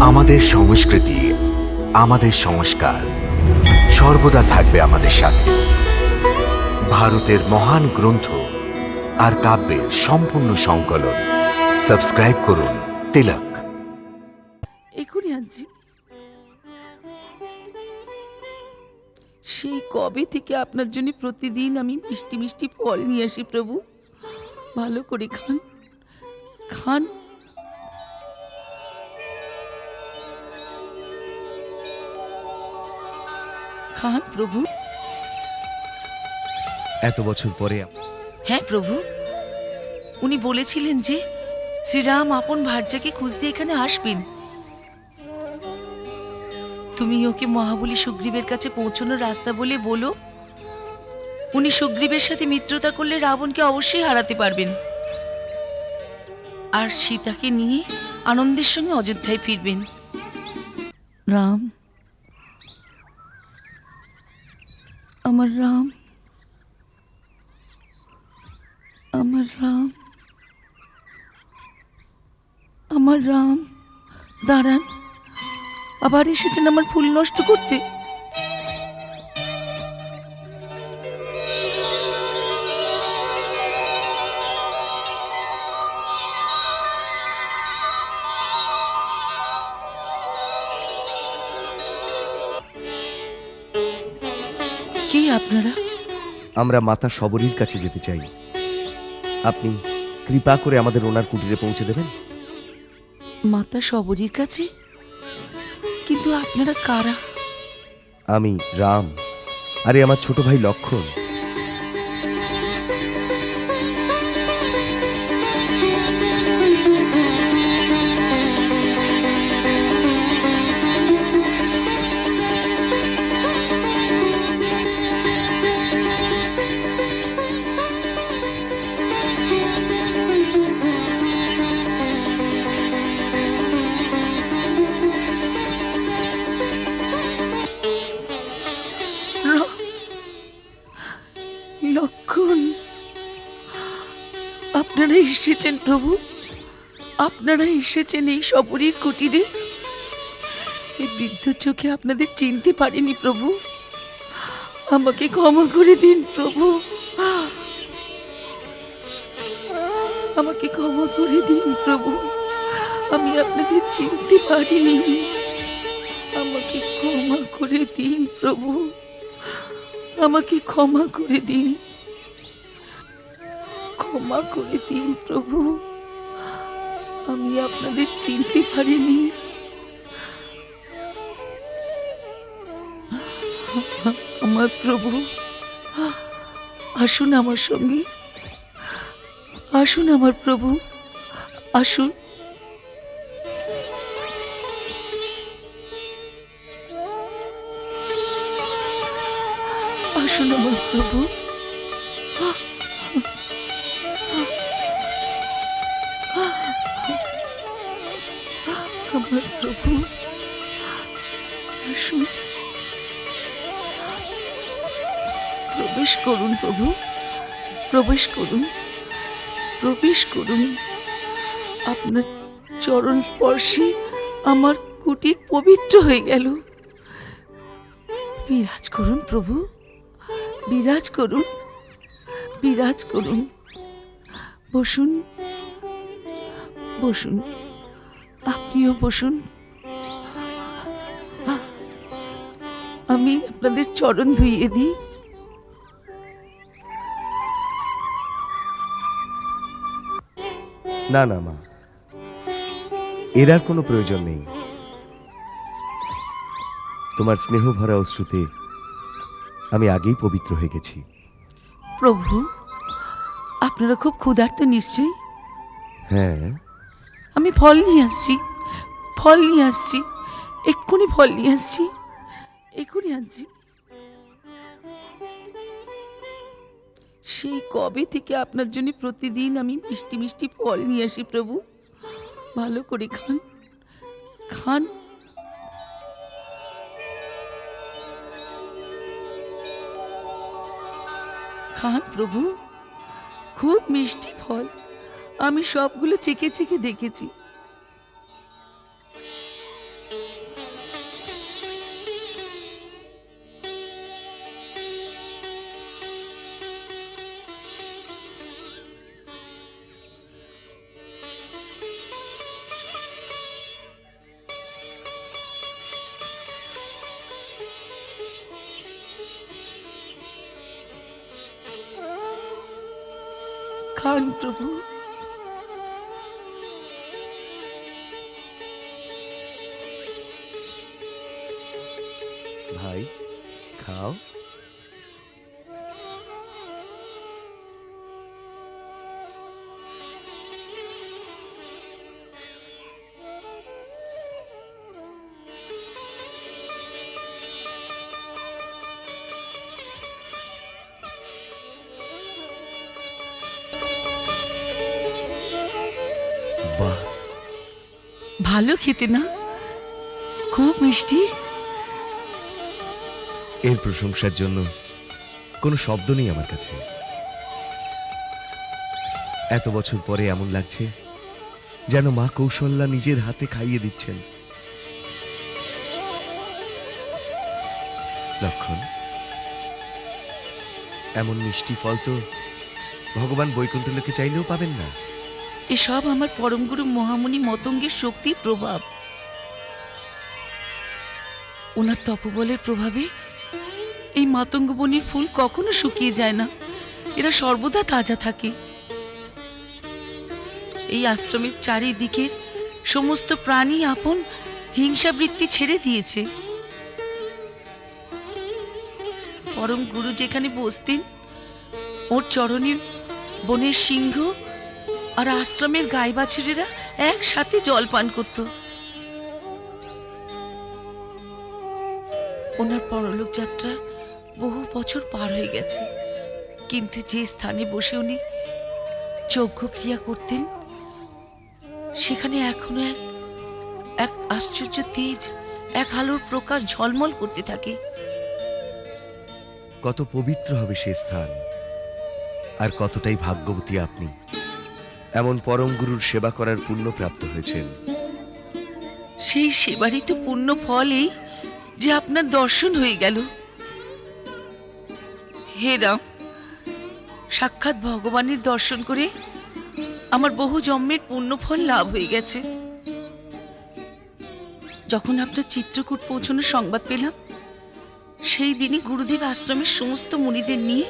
আমাদের সংস্কৃতি, আমাদের সংস্কার সর্বদা থাকবে আমাদের সাথে। ভারতের মহান গ্রন্থ আর কাব্যের সম্পূর্ণ সংকলন। সাবস্ক্রাইব করুন তিলক। এখনই আনছি। সেই কবে থেকে আপনার জন্য প্রতিদিন আমি মিষ্টি মিষ্টি ফল নিয়ে আসি প্রভু? ভালো করে খান। খান খান প্রভু। এত বছর পরে হ্যাঁ প্রভু। উনি বলেছিলেন যে শ্রীরাম আপন ভার্যাকে খুঁজতে এখানে আসবেন। তুমি ওকে মহাবলী সুগ্রীবের কাছে পৌঁছানোর রাস্তা বলে বলো। উনি সুগ্রীবের সাথে মিত্রতা করলে রাবণকে অবশ্যই হারাতে পারবেন। আর সীতাকে নিয়ে আনন্দের সঙ্গে অযোধ্যায় ফিরবেন। রাম আমার রাম। আমার রাম। আমার রাম। দাঁড়ান। আবার এসেছেন আমার ফুল নষ্ট করতে। কি আপনারা? আমরা মাতা সবরীর কাছে যেতে চাই। আপনি কৃপা করে আমাদের ওনার কুটিরে পৌঁছে দেবেন। মাতা সবরীর কাছে? কিন্তু আপনারা কারা? আমি রাম। আরে আমার ছোট ভাই লক্ষণ। এসেছেন প্রভু। আপনারা এসেছেন এই সবরীর কুটিরে। এই বৃদ্ধ চোখে আপনাদের চিনতে পারিনি প্রভু। আমাকে ক্ষমা করে দিন প্রভু। আমাকে ক্ষমা করে দিন প্রভু। আমি আপনাদের চিনতে পারিনি। আমাকে ক্ষমা করে দিন প্রভু। আমাকে ক্ষমা করে দিন। ক্ষমা করে দিন, প্রভু। আমি আপনাদের চিনতে পারিনি। আমার প্রভু, আসুন আমার সঙ্গে। আসুন আমার প্রভু, আসুন। আসুন আমার প্রভু। আসুন প্রবেশ করুন প্রভু। প্রবেশ করুন। প্রবেশ করুন। আপনার চরণ স্পর্শে আমার কুটির পবিত্র হয়ে গেল। বিরাজ করুন প্রভু। বিরাজ করুন। বিরাজ করুন। বসুন। বসুন। আপনিও বসুন। আমি আপনাদের চরণ ধুইয়ে দিই। না না মা। এর আর কোনো প্রয়োজন নেই। তোমার স্নেহ ভরা অশ্রুতে আমি আগেই পবিত্র হয়ে গেছি। প্রভু আপনারা খুব ক্ষুধার্ত নিশ্চয়ই? হ্যাঁ। আমি ফল নিয়ে আসছি ফল নিয়ে আসছি এক্ষুনি ফল নিয়ে আসছি। এক্ষুনি আনছি। সেই কবে থেকে আপনার জন্য প্রতিদিন আমি মিষ্টি মিষ্টি ফল নিয়ে আসি প্রভু। ভালো করে খান। খান। খান প্রভু। খুব মিষ্টি ফল। আমি সবগুলো চেকে চেকে দেখেছি। খান প্রভু ভাই খাও। ভালো খেতে না? খুব মিষ্টি। এর প্রশংসার জন্য কোনো শব্দ নেই আমার কাছে। এত বছর পরে এমন লাগছে যেন মা কৌশল্যা নিজের হাতে খাইয়ে দিচ্ছেন। লক্ষণ, এমন মিষ্টি ফল তো ভগবান বৈকুণ্ঠ লোকে চাইলেও পাবেন না। এসব আমার পরমগুরু মহামুনি মতঙ্গের শক্তির প্রভাব। ওনার তপবলের প্রভাবে এই মাতঙ্গ বনির ফুল কখনো শুকিয়ে যায় না। এরা সর্বদা তাজা থাকে। এই আশ্রমের চারিদিকের সমস্ত প্রাণী আপন হিংসাবৃত্তি ছেড়ে দিয়েছে। পরম গুরু যেখানে বসতেন, ওর চরণের বনের সিংহ আর আশ্রমের গাই বাছুরেরা একসাথে জল পান করত। ওনার পরলোক যাত্রা বহু বছর পার হয়ে গেছে। কিন্তু যে স্থানে বসে উনি যজ্ঞ ক্রিয়া করতেন, সেখানে এখনও এক এক আশ্চর্য তেজ, এক আলোর প্রকাশ ঝলমল করতে থাকে। কত পবিত্র হবে সে স্থান। আর কতটাই ভাগ্যবতী আপনি। এমন পরম গুরুর সেবা করার পুণ্য প্রাপ্ত হয়েছেন। সেই সেবারই তো পূর্ণ ফল এই যে আপনার দর্শন হয়ে গেল। হে রাম, সাক্ষাৎ ভগবানের দর্শন করে আমার বহু জন্মের পুণ্যফল লাভ হয়ে গেছে। যখন আপনার চিত্রকূট পৌঁছানোর সংবাদ পেলাম, সেই দিনই গুরুদেব আশ্রমের সমস্ত মুনিদের নিয়ে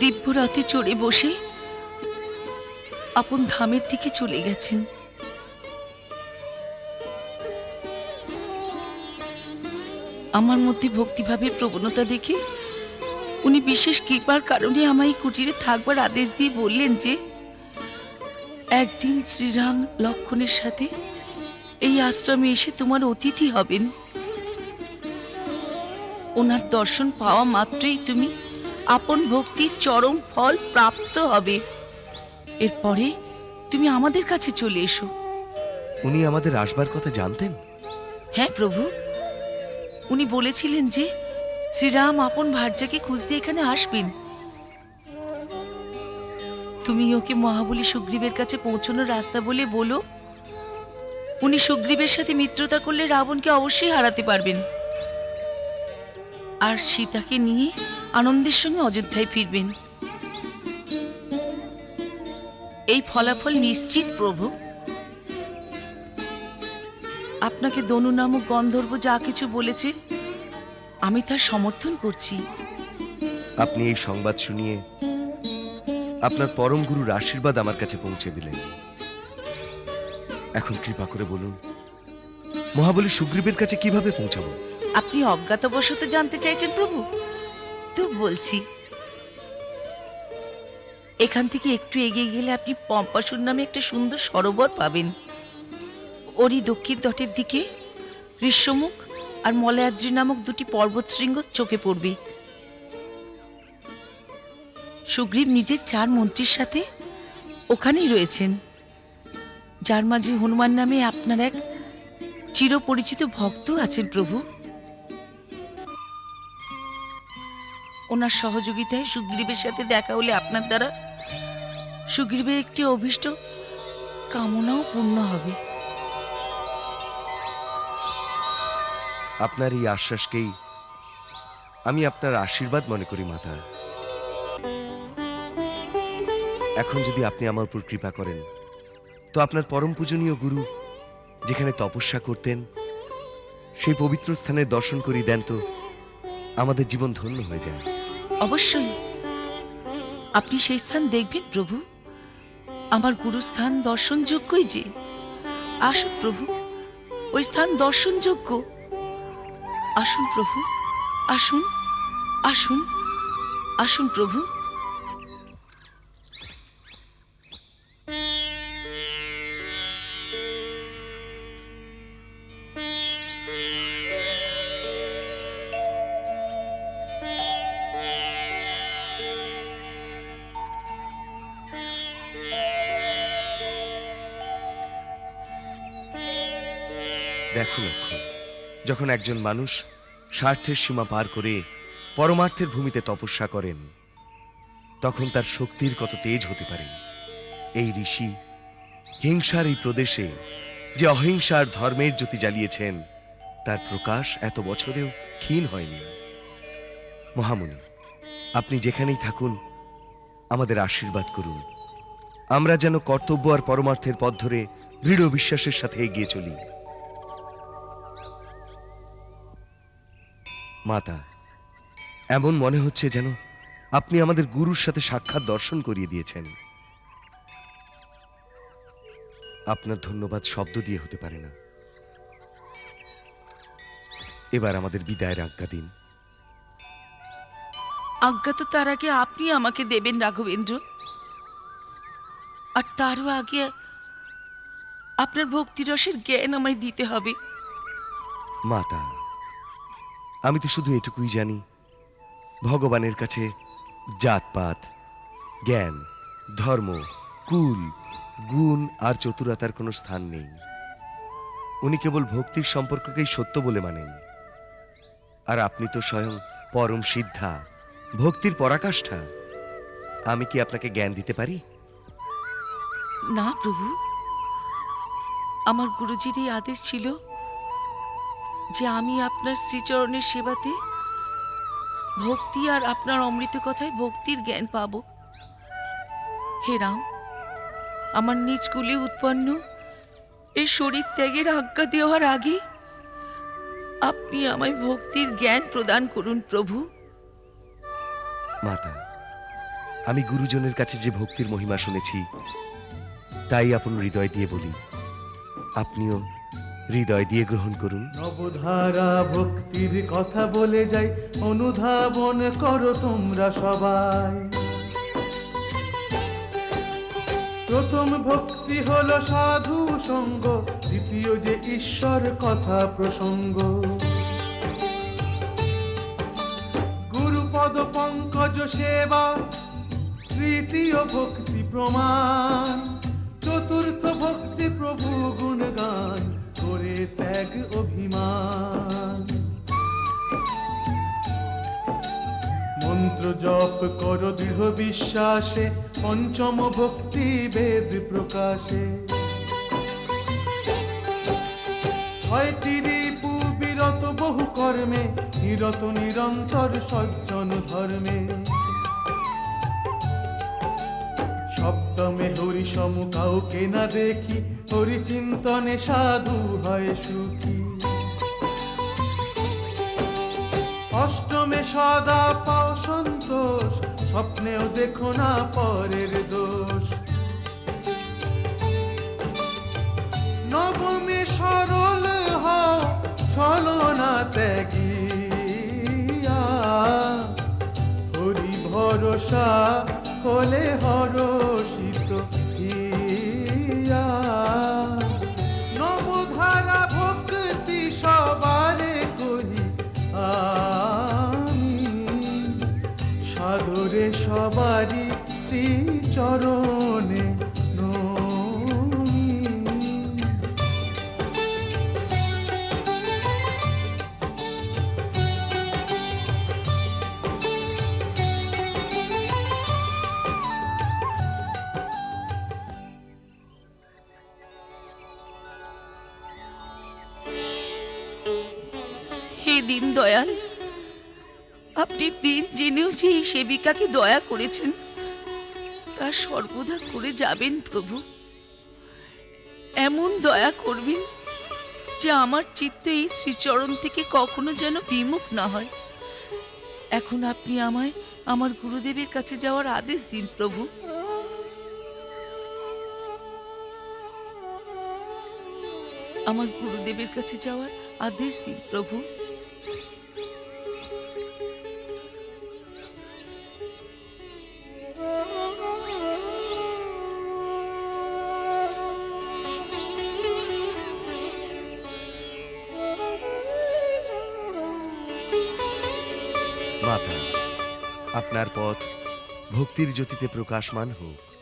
দিব্য রথে চড়ে বসে আপন ধামের দিকে চলে গেছেন। আমার মধ্যে ভক্তিভাবের প্রবণতা দেখে উনি বিশেষ কৃপার কারণে আমায় কুটিরে থাকবার আদেশ দিয়ে বললেন যে, একদিন শ্রীরাম লক্ষণের সাথে এই আশ্রমে এসে তোমার অতিথি হবেন। ওনার দর্শন পাওয়া মাত্রই তুমি আপন ভক্তির চরম ফল প্রাপ্ত হবে। এরপরে তুমি আমাদের কাছে চলে এসো। উনি আমাদের আসবার কথা জানতেন? হ্যাঁ প্রভু। উনি বলেছিলেন যে শ্রীরাম আপন ভার্যাকে খুঁজতে এখানে আসবেন। তুমি ওকে মহাবলী সুগ্রীবের কাছে পৌঁছানোর রাস্তা বলে বলো। উনি সুগ্রীবের সাথে মিত্রতা করলে রাবণকে অবশ্যই হারাতে পারবেন। আর সীতাকে নিয়ে আনন্দের সঙ্গে অযোধ্যায় ফিরবেন। এই ফলাফল নিশ্চিত প্রভু। আপনাকে দনু নামক গন্ধর্ব যা কিছু বলেছে আমি তার সমর্থন করছি। আপনি এই সংবাদ শুনিয়ে আপনার পরম গুরুর আশীর্বাদ আমার কাছে পৌঁছে দিলেন। এখন কৃপা করে বলুন মহাবলী সুগ্রীবের কাছে কীভাবে পৌঁছাবো? আপনি অজ্ঞাতবশত জানতে চাইছেন প্রভু। তো বলছি এখান থেকে একটু এগিয়ে গেলে আপনি পম্পাসুর নামে একটা সুন্দর সরোবর পাবেন। ওরই দক্ষিণ তটের দিকে গ্রীষ্মমুখ আর মলয়াদ্রি নামক দুটি পর্বত শৃঙ্গ চোখে পড়বে। সুগ্রীব নিজের চার মন্ত্রীর সাথে ওখানেই রয়েছেন। যার মাঝে হনুমান নামে আপনার এক চিরপরিচিত ভক্ত আছেন প্রভু। ওনার সহযোগিতায় সুগ্রীবের সাথে দেখা হলে আপনার দ্বারা সুগ্রীবের একটি অভীষ্ট কামনাও পূর্ণ হবে। আপনার এই আশ্বাসকেই আমি আপনার আশীর্বাদ মনে করি মাতা। এখন যদি আপনি আমার উপর কৃপা করেন তো আপনার পরম পূজনীয় গুরু যেখানে তপস্যা করতেন সেই পবিত্র স্থানে দর্শন করি দেন তো আমাদের জীবন ধন্য হয়ে যায়। অবশ্যই। আপনি সেই স্থান দেখবেন প্রভু। আমার গুরুস্থান দর্শনযোগ্যই যে। আসুন প্রভু, ওই স্থান দর্শনযোগ্য। আসুন প্রভু, আসুন আসুন আসুন প্রভু। যখন একজন মানুষ স্বার্থের সীমা পার করে পরমার্থের ভূমিতে তপস্যা করেন, তখন তার শক্তির কত তেজ হতে পারে। এই ঋষি হিংসার এই প্রদেশে যে অহিংসার ধর্মের জ্যোতি জ্বালিয়েছেন, তার প্রকাশ এত বছরেও ক্ষীণ হয়নি। মহামুনি আপনি যেখানেই থাকুন, আমাদের আশীর্বাদ করুন। আমরা যেন কর্তব্য আর পরমার্থের পথ ধরে দৃঢ় বিশ্বাসের সাথে এগিয়ে চলি। মাতা এমন মনে হচ্ছে যেন আপনি আমাদের গুরুর সাথে সাক্ষাৎ দর্শন করিয়ে দিয়েছেন। আপনার ধন্যবাদ শব্দ দিয়ে হতে পারে না। এবার আমাদের বিদায়ের আজ্ঞা দিন। আজ্ঞা তো তার আগে আপনি আমাকে দেবেন রাঘবেন্দ্র। আর তারও আগে আপনার ভক্তিরসের জ্ঞান আমায় দিতে হবে। মাতা আমি তো শুধু এটুকুই জানি। ভগবানের কাছে জাতপাত, জ্ঞান, ধর্ম, কুল, গুণ আর চতুরতার কোনো স্থান নেই। উনি কেবল ভক্তির সম্পর্ককেই সত্য বলে মানেন। আর আপনি তো স্বয়ং পরম সিদ্ধা, ভক্তির পরাকাষ্ঠা। আমি কি আপনাকে জ্ঞান দিতে পারি? না, প্রভু। আমার গুরুজির এই আদেশ ছিল যে আমি আপনার শ্রীচরণের সেবাতে ভক্তি আর আপনার অমৃত কথায় ভক্তির জ্ঞান পাব। হে রাম, আমার নিজ কুলে উৎপন্ন এই শরীর ত্যাগের আজ্ঞা দেওয়ার আগে আপনি আমায় ভক্তির জ্ঞান প্রদান করুন প্রভু। মাতা, আমি গুরুজনের কাছে যে ভক্তির মহিমা শুনেছি, তাই আপন হৃদয় দিয়ে বলি, আপনিও হৃদয় দিয়ে গ্রহণ করুন। নবধারা ভক্তির কথা বলে যাই, অনুধাবন করো তোমরা সবাই। প্রথম ভক্তি হলো সাধু সঙ্গ, দ্বিতীয় যে ঈশ্বর কথা প্রসঙ্গ। গুরুপদ পঙ্কজ সেবা, তৃতীয় ভক্তি প্রমাণ। চতুর্থ ভক্তি প্রভু গুণগান করে ত্যাগ অভিমান। মন্ত্র জপ করো দৃঢ় বিশ্বাসে, পঞ্চম ভক্তি বেদ প্রকাশে। ছয়টি রিপু বিরত বহু কর্মে নিরত নিরন্তর সজ্জন ধর্মে। সপ্তমে হরি সম কাউকে না দেখি হরি চিন্তনে সাধু হয় সুখী। অষ্টমে সদা পাও সন্তোষ, স্বপ্নেও দেখো না পরের দোষ। নবমে সরল হও ছলো না ত্যাগিয়া। হরি ভরসা হলে হরষিত সবারই শ্রীচরণে আপনি দিন জেনেও যে এই সেবিকাকে দয়া করেছেন, তা সর্বদা করে যাবেন প্রভু। এমন দয়া করবেন যে আমার চিত্ত এই শ্রীচরণ থেকে কখনো যেন বিমুখ না হয়। এখন আপনি আমায় আমার গুরুদেবের কাছে যাওয়ার আদেশ দিন প্রভু। আমার গুরুদেবের কাছে যাওয়ার আদেশ দিন প্রভু। আপনার পথ ভক্তির জ্যোতিতে প্রকাশমান হোক।